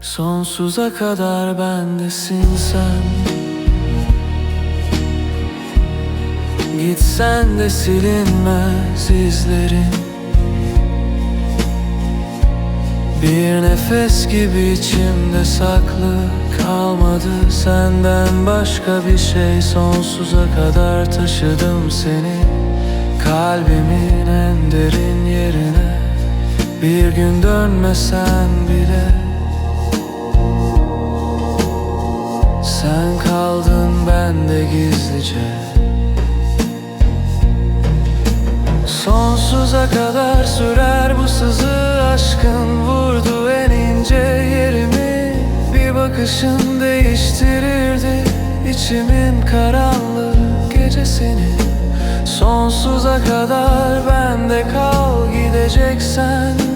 Sonsuza kadar bendesin sen. Gitsen de silinmez izlerin. Bir nefes gibi içimde saklı kalmadı Senden başka bir şey. Sonsuza kadar taşıdım seni Kalbimin en derin yerine. Bir gün dönmesen bile ben de gizlice. Sonsuza kadar sürer bu sızı Aşkın vurdu en ince yerimi. Bir bakışın değiştirirdi içimin karanlık gecesini. Sonsuza kadar bende kal Gideceksen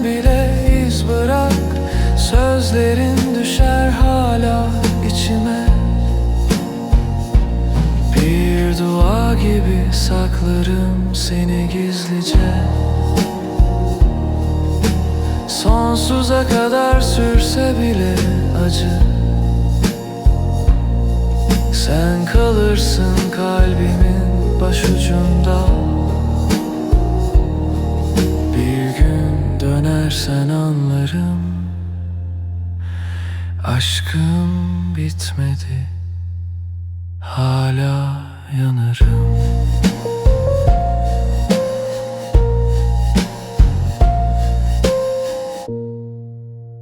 gibi saklarım seni gizlice. Sonsuza kadar sürse bile acı. Sen kalırsın kalbimin başucunda. Bir gün dönersen anlarım. Aşkım bitmedi. Hala yanarım